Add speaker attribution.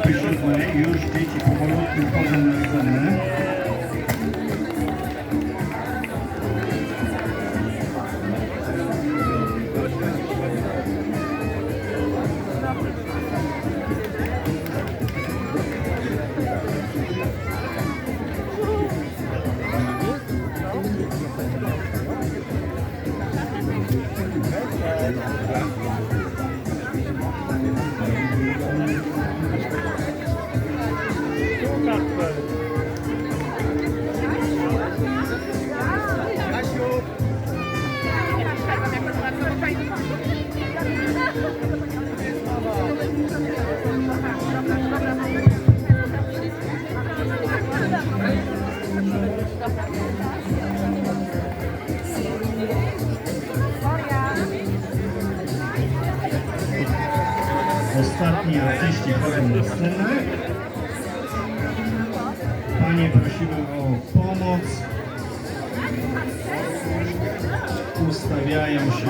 Speaker 1: officials money used to promote the program. Thank you. Ostatni artyści chodzą na scenę. Panie prosiły o pomoc. Ustawiają się